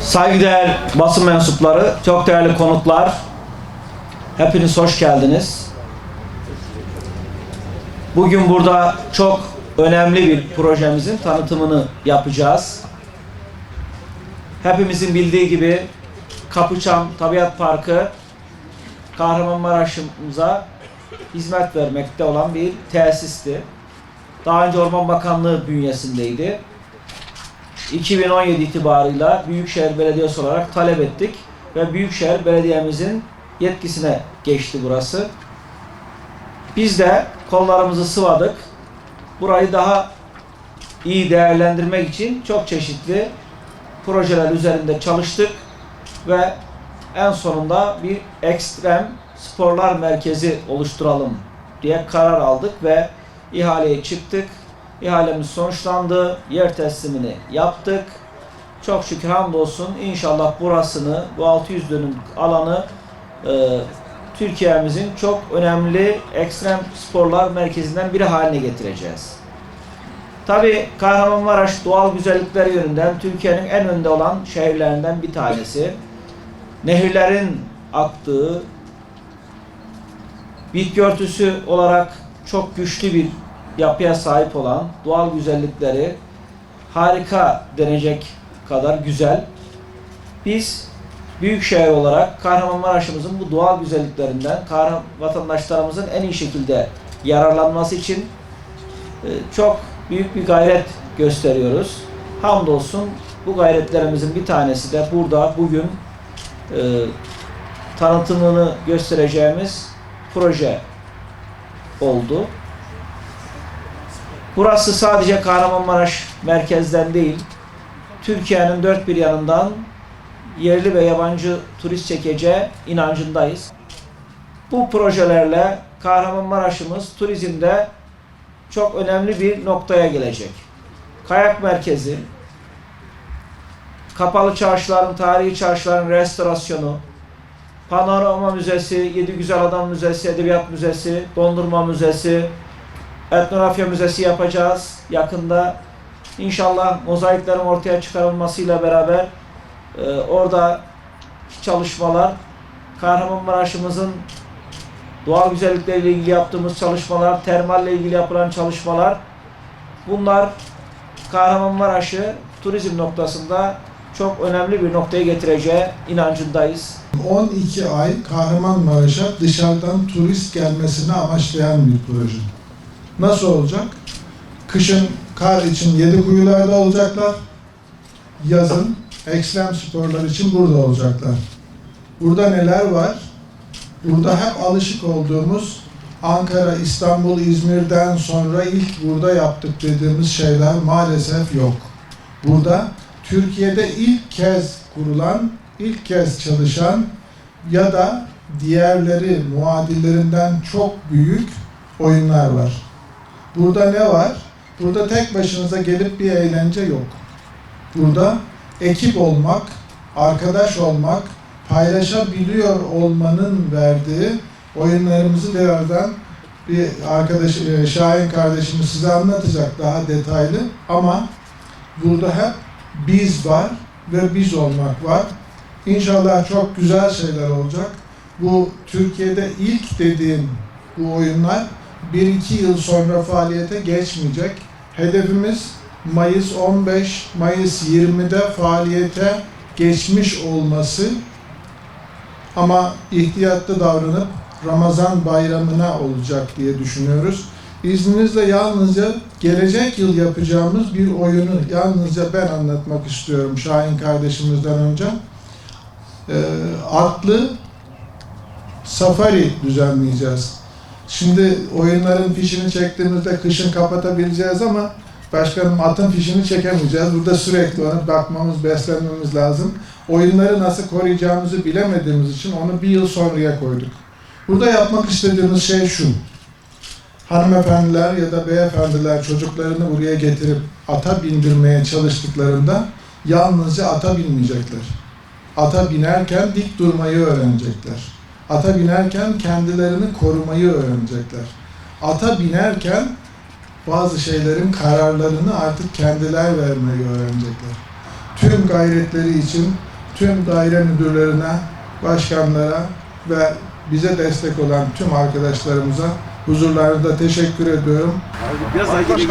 Saygıdeğer basın mensupları, çok değerli konuklar, hepiniz hoş geldiniz. Bugün burada çok önemli bir projemizin tanıtımını yapacağız. Hepimizin bildiği gibi Kapıçam Tabiat Parkı Kahramanmaraş'ımıza hizmet vermekte olan bir tesisti. Daha önce Orman Bakanlığı bünyesindeydi. 2017 itibarıyla Büyükşehir Belediyesi olarak talep ettik ve Büyükşehir Belediye'mizin yetkisine geçti burası. Biz de kollarımızı sıvadık. Burayı daha iyi değerlendirmek için çok çeşitli projeler üzerinde çalıştık ve en sonunda bir ekstrem sporlar merkezi oluşturalım diye karar aldık ve ihaleye çıktık. İhalemiz sonuçlandı. Yer teslimini yaptık. Çok şükür hamdolsun inşallah burasını, bu 600 dönüm alanı e, Türkiye'mizin çok önemli ekstrem sporlar merkezinden biri haline getireceğiz. Tabi Kahramanmaraş doğal güzellikleri yönünden Türkiye'nin en önde olan şehirlerinden bir tanesi. Nehirlerin aktığı, bitki örtüsü olarak çok güçlü bir yapıya sahip olan doğal güzellikleri harika denecek kadar güzel. Biz büyük şehir olarak Kahramanmaraş'ımızın bu doğal güzelliklerinden Kahraman vatandaşlarımızın en iyi şekilde yararlanması için e, çok büyük bir gayret gösteriyoruz. Hamdolsun bu gayretlerimizin bir tanesi de burada bugün e, tanıtımını göstereceğimiz proje oldu. Burası sadece Kahramanmaraş merkezden değil, Türkiye'nin dört bir yanından yerli ve yabancı turist çekeceği inancındayız. Bu projelerle Kahramanmaraş'ımız turizmde çok önemli bir noktaya gelecek. Kayak merkezi, kapalı çarşıların, tarihi çarşıların restorasyonu, Panorama Müzesi, Yedi Güzel Adam Müzesi, Edebiyat Müzesi, Dondurma Müzesi, etnografya müzesi yapacağız yakında. İnşallah mozaiklerin ortaya çıkarılmasıyla beraber e, orada çalışmalar, Kahramanmaraş'ımızın doğal güzellikleriyle ilgili yaptığımız çalışmalar, termalle ilgili yapılan çalışmalar, bunlar Kahramanmaraş'ı turizm noktasında çok önemli bir noktaya getireceği inancındayız. 12 ay Kahramanmaraş'a dışarıdan turist gelmesini amaçlayan bir proje. Nasıl olacak? Kışın kar için yedi kuyularda olacaklar. Yazın ekstrem sporlar için burada olacaklar. Burada neler var? Burada hep alışık olduğumuz Ankara, İstanbul, İzmir'den sonra ilk burada yaptık dediğimiz şeyler maalesef yok. Burada Türkiye'de ilk kez kurulan, ilk kez çalışan ya da diğerleri muadillerinden çok büyük oyunlar var. Burada ne var? Burada tek başınıza gelip bir eğlence yok. Burada ekip olmak, arkadaş olmak, paylaşabiliyor olmanın verdiği oyunlarımızı birazdan bir arkadaş e, Şahin kardeşimiz size anlatacak daha detaylı ama burada hep biz var ve biz olmak var. İnşallah çok güzel şeyler olacak. Bu Türkiye'de ilk dediğim bu oyunlar 1-2 yıl sonra faaliyete geçmeyecek. Hedefimiz Mayıs 15, Mayıs 20'de faaliyete geçmiş olması ama ihtiyatlı davranıp Ramazan bayramına olacak diye düşünüyoruz. İzninizle yalnızca gelecek yıl yapacağımız bir oyunu yalnızca ben anlatmak istiyorum Şahin kardeşimizden önce. Ee, atlı safari düzenleyeceğiz. Şimdi oyunların fişini çektiğimizde kışın kapatabileceğiz ama başkanım atın fişini çekemeyeceğiz. Burada sürekli ona bakmamız, beslenmemiz lazım. Oyunları nasıl koruyacağımızı bilemediğimiz için onu bir yıl sonraya koyduk. Burada yapmak istediğimiz şey şu. Hanımefendiler ya da beyefendiler çocuklarını buraya getirip ata bindirmeye çalıştıklarında yalnızca ata binmeyecekler. Ata binerken dik durmayı öğrenecekler. Ata binerken kendilerini korumayı öğrenecekler. Ata binerken bazı şeylerin kararlarını artık kendiler vermeyi öğrenecekler. tüm gayretleri için tüm daire müdürlerine, başkanlara ve bize destek olan tüm arkadaşlarımıza huzurlarında teşekkür ediyorum. Biraz daha gelin.